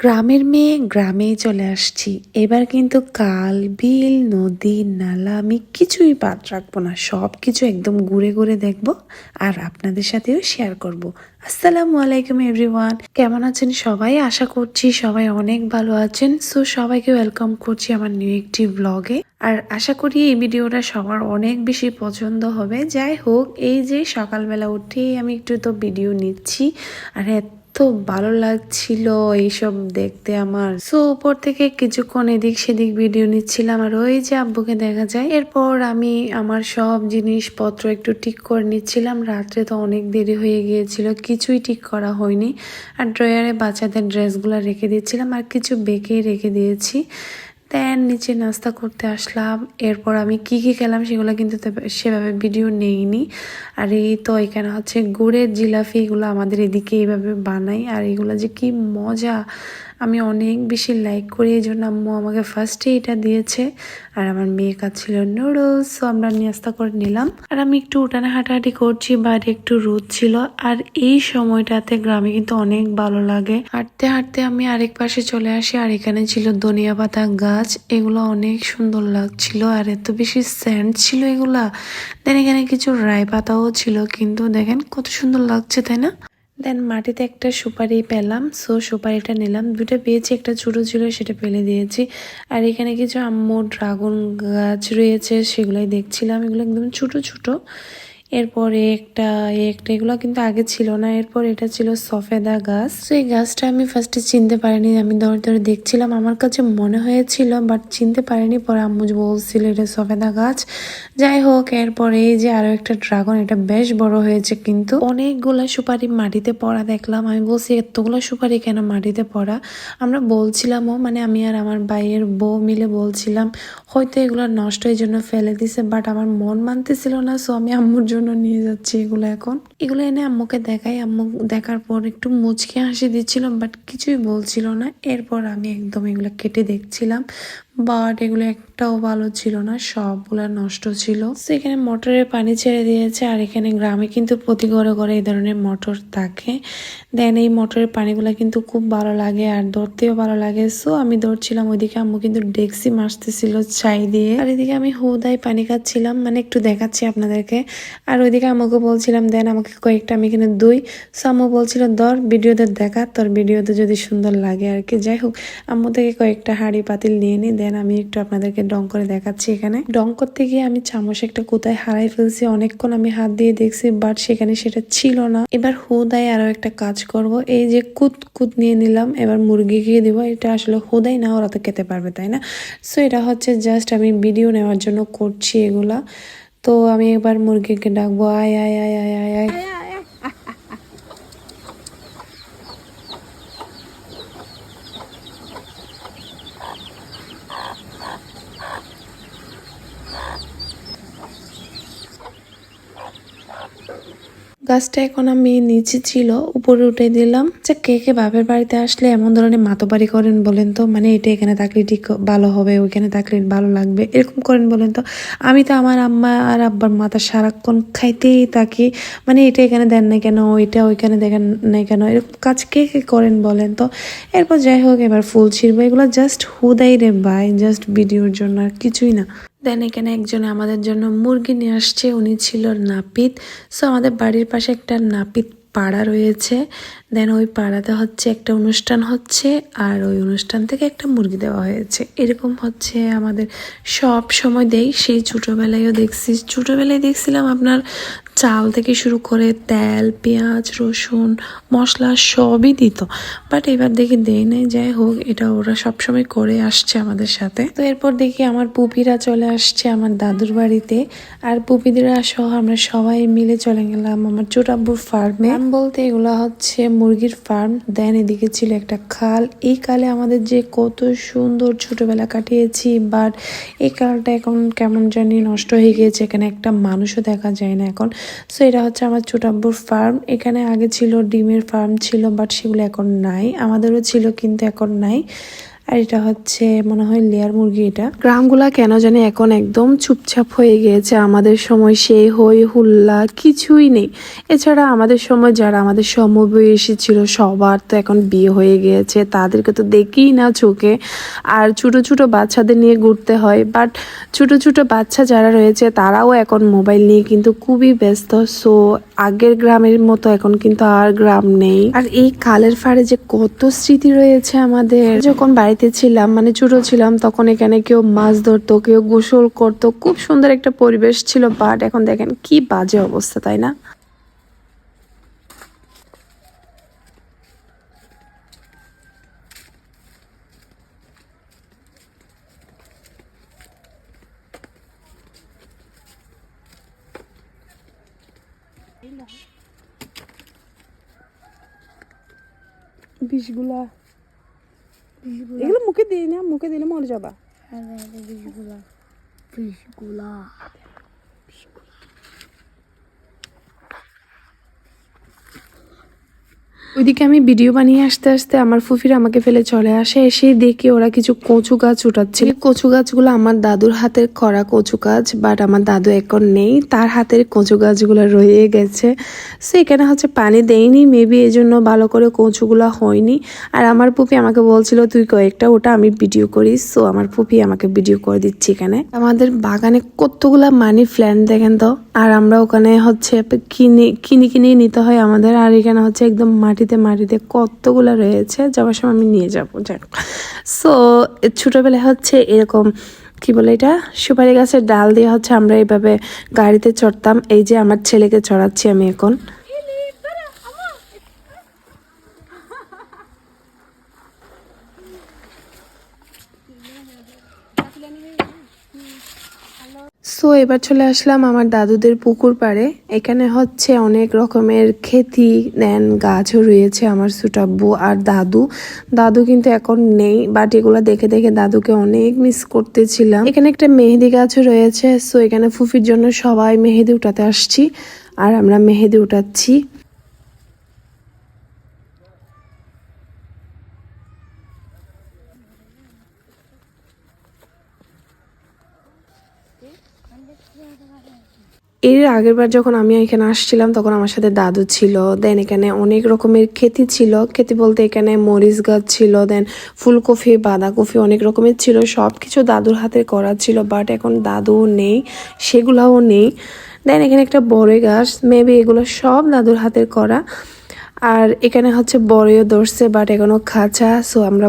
গ্রামের মেয়ে গ্রামেই চলে আসছি। এবার কিন্তু কাল, বিল, নদী, নালা আমি কিছুই বাদ রাখব না। সব কিছু একদম ঘুরে ঘুরে দেখব আর আপনাদের সাথেও শেয়ার করব। আসসালামু আলাইকুম এভরিওয়ান কেমন আছেন সবাই? আশা করছি সবাই অনেক ভালো আছেন। সো সবাইকে ওয়েলকাম করছি আমার নিউ একটি ব্লগে আর আশা করি এই ভিডিওটা সবার অনেক বেশি পছন্দ হবে। যাই হোক, এই যে সকালবেলা উঠেই আমি একটু তো ভিডিও নিচ্ছি। আর এত ভালো লাগছিল এইসব দেখতে আমার। সো উপর থেকে কিছুক্ষণ এদিক সেদিক ভিডিও নিচ্ছিলাম আর ওই যে আব্বুকে দেখা যায়, এরপর আমি আমার সব জিনিসপত্র একটু ঠিক করে নিচ্ছিলাম। রাত্রে তো অনেক দেরি হয়ে গিয়েছিল, কিছুই ঠিক করা হয়নি। আর ড্রয়ারে বাচ্চাদের ড্রেসগুলো রেখে দিচ্ছিলাম আর কিছু বেঁকেই রেখে দিয়েছি। দেন নিচে নাস্তা করতে আসলাম। এরপর আমি কি কি খেলাম সেগুলো কিন্তু সেভাবে ভিডিও নেইনি। আর এই তো এখানে হচ্ছে গুড়ের জিলাপি এগুলো আমাদের এদিকে এইভাবে বানাই। আর এগুলো যে কি মজা! আমি অনেক বেশি লাইক করি, এই জন্য আম্মু আমাকে ফার্স্টে এটা দিয়েছে। আর আমার মেয়ে খাচ্ছিল নুডলস তো আমরা নাস্তা করে নিলাম। আর আমি একটু উঠানে হাঁটাহাঁটি করছি, বাইরে একটু রোদ ছিল। আর এই সময়টাতে গ্রামে কিন্তু অনেক ভালো লাগে। হাঁটতে হাঁটতে আমি আরেক পাশে চলে আসি, আর এখানে ছিল ধনিয়া পাতা গাছ। এগুলো অনেক সুন্দর লাগছিল, আর এত বেশি স্যান্ড ছিল এগুলা। দেন এখানে কিছু রায় পাতাও ছিল, কিন্তু দেখেন কত সুন্দর লাগছে, তাই না? দেন মাটিতে একটা সুপারি পেলাম সো সুপারিটা নিলাম। দুটো পেয়েছি, একটা ছোটো ছিল, সেটা ফেলে দিয়েছি। আর এখানে কিছু আম্মু, ড্রাগন গাছ রয়েছে, সেগুলোই দেখছিলাম। এগুলো একদম ছোট ছোট। এরপরে একটা একটা, এগুলো কিন্তু আগে ছিল না। এরপর এটা ছিল সফেদা গাছ। তো এই গাছটা আমি ফার্স্টে চিনতে পারিনি, আমি ধরে ধরে দেখছিলাম। আমার কাছে মনে হয়েছিল বাট চিনতে পারিনি, পরে আম্মু বলছিল এটা সফেদা গাছ। যাই হোক, এরপরে এই যে আরও একটা ড্রাগন, এটা বেশ বড় হয়েছে কিন্তু। অনেকগুলো সুপারি মাটিতে পড়া দেখলাম। আমি বলছি, এতগুলো সুপারি কেন মাটিতে পড়া? আমরা বলছিলামও মানে আমি আর আমার ভাইয়ের বউ মিলে বলছিলাম, হয়তো এগুলো নষ্ট এই জন্য ফেলে দিছে বাট আমার মন মানতেছিল না। সো আমি আম্মুর জন্য নিয়ে যাচ্ছি এগুলো এখন। এগুলো এনে আম্মুকে দেখাই। আম্মু দেখার পর একটু মুচকে হাসি দিচ্ছিলাম বাট কিছুই বলছিল না। এরপর আমি একদম এগুলো কেটে দেখছিলাম। বাট এগুলো একটাও ভালো ছিল না, সবগুলো নষ্ট ছিল। তো এখানে মোটরের পানি ছেড়ে দিয়েছে আর এখানে গ্রামে কিন্তু প্রতি ঘরে ঘরে এই ধরনের মোটর থাকে। দেন এই মোটরের পানিগুলো কিন্তু খুব ভালো লাগে আর ধরতেও ভালো লাগে। সো আমি ধরছিলাম ওইদিকে, আম্মু কিন্তু ডেক্সি মাসতেছিল চাই দিয়ে। আর এদিকে আমি হুদায় পানি খাচ্ছিলাম মানে একটু দেখাচ্ছি আপনাদেরকে। আর ওইদিকে আম্মুকে বলছিলাম, দেন আমাকে কয়েকটা, আমি এখানে দুই। সো আম্মু বলছিল, ধর, ভিডিওতে দেখা, তোর ভিডিওতে যদি সুন্দর লাগে আর কি যাই হোক, আম্মু থেকে কয়েকটা হাঁড়ি পাতিল নিয়ে নিই দেন আমি একটু আপনাদেরকে ডং করে দেখাচ্ছি এখানে। ডং করতে গিয়ে আমি চামচ একটা কোথায় হারাই ফেলছি। অনেকক্ষণ আমি হাত দিয়ে দেখছি, বাট সেখানে সেটা ছিল না। এবার হুদায় আরও একটা কাজ করব। এই যে কুত কুত নিয়ে নিলাম, এবার মুরগিকে দিব। এটা আসলে হুদাই না, ওরা তো খেতে পারবে, তাই না? সো এটা হচ্ছে জাস্ট আমি ভিডিও নেওয়ার জন্য করছি এগুলা। তো আমি এবার মুরগিকে ডাকবো, আয় আয় আয় আয় আয় আয়। গাছটা এখন আমি নিচে ছিল, উপরে উঠে দিলাম। যে কে কে বাপের বাড়িতে আসলে এমন ধরনের মাতবাড়ি করেন বলেন তো? মানে এটা এখানে থাকলে ঠিক ভালো হবে, ওইখানে থাকলে ভালো লাগবে, এরকম করেন বলেন তো? আমি তো আমার আম্মা আর আব্বার মাথা সারাক্ষণ খাইতেই থাকি। মানে এটা এখানে দেন না কেন? ওইটা ওইখানে দেখেন না কেন? এরকম কাজ কে কে করেন বলেন তো? এরপর যাই হোক, এবার ফুল ছিড়বো। এগুলো জাস্ট হুদাই রে ভাই জাস্ট ভিডিওর জন্য আর কিছুই না। দেন এখানে একজন আমাদের জন্য মুরগি নিয়ে আসছে, উনি ছিল নাপিত। সো আমাদের বাড়ির পাশে একটা নাপিত পাড়া রয়েছে। দেন ওই পাড়াতে হচ্ছে একটা অনুষ্ঠান হচ্ছে, আর ওই অনুষ্ঠান থেকে একটা মুরগি দেওয়া হয়েছে। এরকম হচ্ছে আমাদের সব সময় দেই। সেই ছোটোবেলায়ও দেখছি। ছোটোবেলায় দেখছিলাম আপনার চাল থেকে শুরু করে তেল, পেঁয়াজ, রসুন, মশলা সবই দিত। বাট এবার দেখি দেয় নাই। যাই হোক, এটা ওরা সবসময় করে আসছে আমাদের সাথে। তো এরপর দেখি আমার পুপিরা চলে আসছে আমার দাদুর বাড়িতে। আর পুপিদেরা সহ আমরা সবাই মিলে চলে গেলাম আমার চোটাব্বুর ফার্মে বলতে এগুলো হচ্ছে মুরগির ফার্ম, দেন এদিকে ছিল একটা খাল। এই কালে আমাদের যে কত সুন্দর ছোটবেলা কাটিয়েছি বাট এই কালটা এখন কেমন জানি নষ্ট হয়ে গিয়েছে, এখানে একটা মানুষও দেখা যায় না এখন। সো এটা হচ্ছে আমার ছোটাব্বুর ফার্ম। এখানে আগে ছিল ডিমের ফার্ম ছিল বাট সেগুলো এখন নাই। আমাদেরও ছিল, কিন্তু এখন নাই। আর এটা হচ্ছে, মনে হয়, লেয়ার মুরগি এটা। গ্রামগুলা কেন জানি এখন একদম চুপচাপ হয়ে গিয়েছে। আমাদের সময় সেই হই হুল্লা কিছুই নেই। এছাড়া আমাদের সময় যারা আমাদের সমবয়সী ছিল, সবার তো এখন বিয়ে হয়ে গিয়েছে। তাদেরকে তো দেখেই না চোখে। আর ছোট ছোট বাচ্চাদের নিয়ে ঘুরতে হয়। বাট ছোট ছোট বাচ্চা যারা রয়েছে, তারাও এখন মোবাইল নিয়ে কিন্তু খুবই ব্যস্ত। সো আগের গ্রামের মতো, এখন কিন্তু আর গ্রাম নেই। আর এই কালের ফাড়ে যে কত স্মৃতি রয়েছে আমাদের। যখন বাড়িতে ছিলাম মানে ছোট ছিলাম, তখন এখানে কেউ মাছ ধরতো, কেউ গোসল করতো। খুব সুন্দর একটা পরিবেশ ছিল বাট এখন দেখেন কি বাজে অবস্থা, তাই না? বিষগুলা। এগুলো মুখে দিই না মুখে দিলে মরে যাবা। বিষগুলা। বিষগুলা। ওইদিকে আমি ভিডিও বানিয়ে আসতে আসতে আমার ফুফির আমাকে ফেলে চলে আসে, এসেই দেখে ওরা কিছু কচু গাছ উঠাচ্ছিল এই কচু গাছগুলো আমার দাদুর হাতের করা কচু গাছ বাট আমার দাদু এখন নেই। তার হাতের কচু গাছগুলো রয়ে গেছে। সো এখানে হচ্ছে পানি দেয়নি মেবি এই জন্য ভালো করে কচুগুলো হয়নি। আর আমার ফুফি আমাকে বলছিল, তুই কয়েকটা ওটা, আমি ভিডিও করি। সো আমার ফুফি আমাকে ভিডিও করে দিচ্ছি এখানে। আমাদের বাগানে কতগুলা মানি প্ল্যান্ট দেখেন তো? আর আমরা ওখানে হচ্ছে কিনে কিনে কিনে নিতে হয় আমাদের। আর এখানে হচ্ছে একদম মাটিতে মাটিতে কতগুলো রয়েছে, যাওয়ার সময় আমি নিয়ে যাব, যাক। সো ছোটোবেলায় হচ্ছে এরকম, কি বলে এটা? সুপারি গাছের ডাল দিয়ে হচ্ছে আমরা এইভাবে গাড়িতে চড়তাম। এই যে আমার ছেলেকে চড়াচ্ছি আমি এখন। সো এবার চলে আসলাম আমার দাদুদের পুকুর পাড়ে। এখানে হচ্ছে অনেক রকমের খেতি নেন গাছও রয়েছে আমার সুটাব্বু আর দাদু। দাদু কিন্তু এখন নেই বাট এগুলো দেখে দেখে দাদুকে অনেক মিস করতেছিলাম। এখানে একটা মেহেদি গাছও রয়েছে, সো এখানে ফুফির জন্য সবাই মেহেদি উঠাতে আসছি, আর আমরা মেহেদি উঠাচ্ছি। এর আগের বার যখন আমি এখানে আসছিলাম, তখন আমার সাথে দাদু ছিল দেন এখানে অনেক রকমের খেতি ছিল। খেতি বলতে এখানে মরিচ গাছ ছিল দেন ফুলকপি, বাঁধাকপি অনেক রকমের ছিল সব কিছু দাদুর হাতে করা ছিল বাট এখন দাদুও নেই, সেগুলাও নেই। দেন এখানে একটা বড়ই গাছ মেবি এগুলো সব দাদুর হাতের করা। আর এখানে হচ্ছে বড়ইও ধরছে বাট এখনও খাঁচা সো আমরা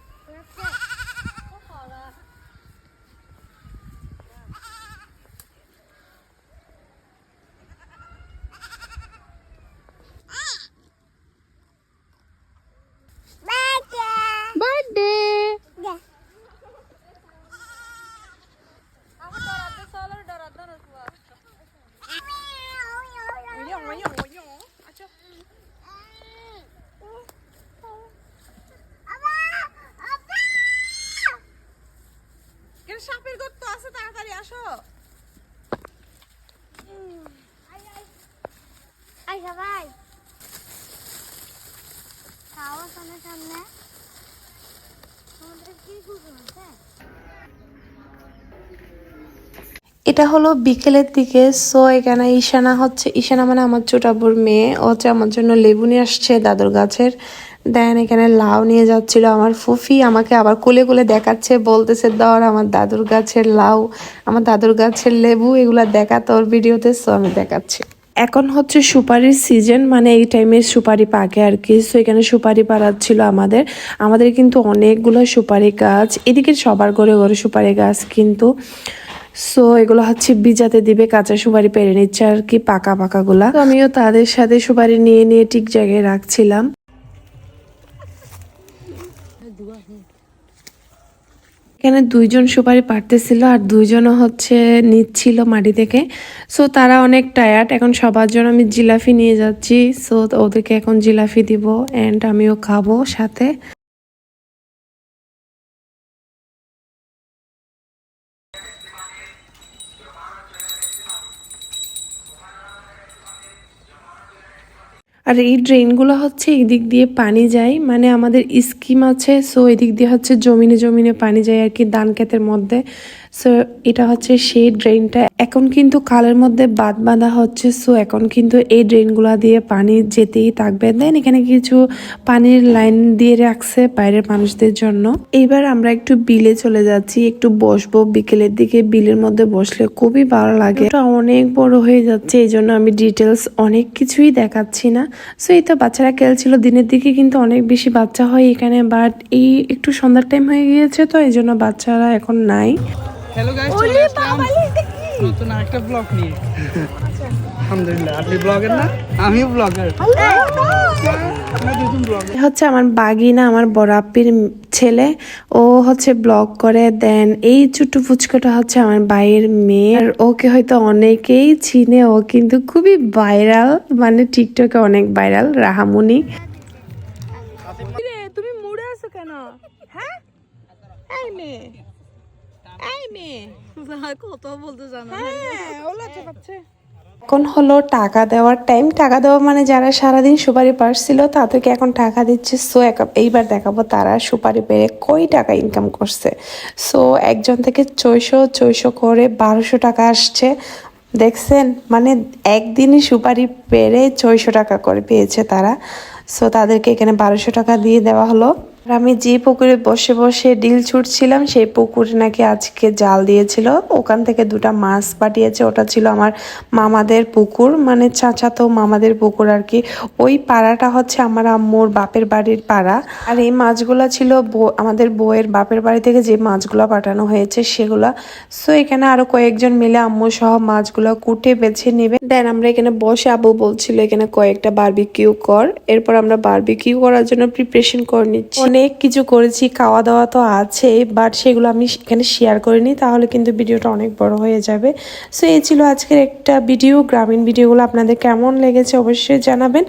এটা হলো বিকেলের দিকে। সো এখানে ঈশানা হচ্ছে, ঈশানা মানে আমার ছোটাবুর মেয়ে। ও হচ্ছে আমার জন্য লেবু নিয়ে আসছে দাদুর গাছের। দেন এখানে লাউ নিয়ে যাচ্ছিল আমার ফুফি, আমাকে আবার কোলে কোলে দেখাচ্ছে, বলতেছে দর আমার দাদুর গাছের লাউ, আমার দাদুর গাছের লেবু, এগুলা দেখা তোর ভিডিওতে সো আমি দেখাচ্ছি। এখন হচ্ছে সুপারির সিজন মানে এই টাইমে সুপারি পাকে আর কি। সো এখানে সুপারি পাড়াচ্ছিল আমাদের। আমাদের কিন্তু অনেকগুলো সুপারি গাছ। এদিকে সবার ঘরে ঘরে সুপারি গাছ কিন্তু। সো এগুলো হচ্ছে বিজাতে দিবে, কাঁচা সুপারি পেরে নিচ্ছে আর কি, পাকা পাকা গুলা। তো আমিও তাদের সাথে সুপারি নিয়ে নিয়ে ঠিক জায়গায় রাখছিলাম। এখানে দুইজন সুপারি পারতেছিল আর দুইজনও হচ্ছে নিচ্ছিল মাটি থেকে। সো তারা অনেক টায়ার্ড এখন সবার জন্য আমি জিলাফি নিয়ে যাচ্ছি। সো ওদেরকে এখন জিলাফি দিব অ্যান্ড আমিও খাব সাথে। আর এই ড্রেনগুলো হচ্ছে এদিক দিয়ে পানি যায় মানে আমাদের স্কিম আছে সো এদিক দিয়ে হচ্ছে জমিনে জমিনে পানি যায় আর কি, ধান ক্ষেতের মধ্যে। সো এটা হচ্ছে সেই ড্রেনটা এখন কিন্তু কালের মধ্যে বাদ বাঁধা হচ্ছে সো এখন কিন্তু এই ড্রেনগুলো দিয়ে পানি যেতেই থাকবে। দেন এখানে কিছু পানির লাইন দিয়ে রাখছে বাইরের মানুষদের জন্য। এবার আমরা একটু বিলে চলে যাচ্ছি, একটু বসবো বিকেলের দিকে। বিলের মধ্যে বসলে খুবই ভালো লাগে। এটা অনেক বড় হয়ে যাচ্ছে, এই জন্য আমি ডিটেলস অনেক কিছুই দেখাচ্ছি না। সো এই তো বাচ্চারা খেলছিল, দিনের দিকে কিন্তু অনেক বেশি বাচ্চা হয় এখানে বাট এই একটু সন্ধ্যার টাইম হয়ে গিয়েছে, তো এই জন্য বাচ্চারা এখন নাই। হ্যালো গাইস চলে আসলাম নতুন একটা ব্লগ নিয়ে। আলহামদুলিল্লাহ আপনি ব্লগার না? আমিও ব্লগার ব্লগার হচ্ছে আমার বাগিনা আমার বড় আপ্পির ছেলে। ও হচ্ছে ব্লগ করে দেন এই ছোট্ট ফুচকাটা হচ্ছে আমার ভাইয়ের মেয়ে আর ওকে হয়তো অনেকেই চিনে ও কিন্তু খুবই ভাইরাল মানে টিকটকে অনেক ভাইরাল রাহামুনি। তুমি মুড়ে আছো কেন? হ্যাঁ? এই মেয়ে। এই মেয়ে কত বলতে জানো হ্যাঁ এখন হলো টাকা দেওয়ার টাইম টাকা দেওয়া মানে যারা সারাদিন সুপারি পারছিল তাদেরকে এখন টাকা দিচ্ছে। সো এইবার দেখাবো তারা সুপারি পেরে কই টাকা ইনকাম করছে। সো একজন থেকে ছয়শো ছয়শো করে বারোশো টাকা আসছে। দেখছেন? মানে একদিনই সুপারি পেরে ছয়শো টাকা করে পেয়েছে তারা। সো তাদেরকে এখানে বারোশো টাকা দিয়ে দেওয়া হলো। আর আমি যে পুকুরে বসে বসে ডিল ছুটছিলাম, সেই পুকুরে নাকি আজকে জাল দিয়েছিল। ওখান থেকে দুটা মাছ পাঠিয়েছে, ওটা ছিল আমার মামাদের পুকুর। মানে চাচাতো মামাদের পুকুর আর কি। ওই পাড়াটা হচ্ছে আমার আম্মুর বাপের বাড়ির পাড়া। আর এই মাছগুলো ছিল আমাদের বউয়ের বাপের বাড়ি থেকে যে মাছগুলো পাঠানো হয়েছে, সেগুলো। সো এখানে আরও কয়েকজন মিলে আম্মু সহ মাছগুলো কুটে বেছে নেবে। দেন আমরা এখানে বসে আবু বলছিল, এখানে কয়েকটা বারবিকিউ কর। এরপর আমরা বারবিকিউ করার জন্য প্রিপারেশন করে নিচ্ছি। অনেক কিছু করেছি খাওয়া দাওয়া তো আছে বাট সেগুলো আমি এখানে শেয়ার করিনি, তাহলে কিন্তু ভিডিওটা অনেক বড় হয়ে যাবে। সো এই ছিল আজকের একটা ভিডিও গ্রামীণ ভিডিওগুলো আপনাদের কেমন লেগেছে অবশ্যই জানাবেন।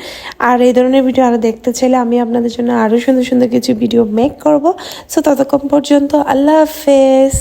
আর এই ধরনের ভিডিও আরও দেখতে চাইলে আমি আপনাদের জন্য আরও সুন্দর সুন্দর কিছু ভিডিও মেক করব। সো ততক্ষণ পর্যন্ত আল্লাহ হাফেজ।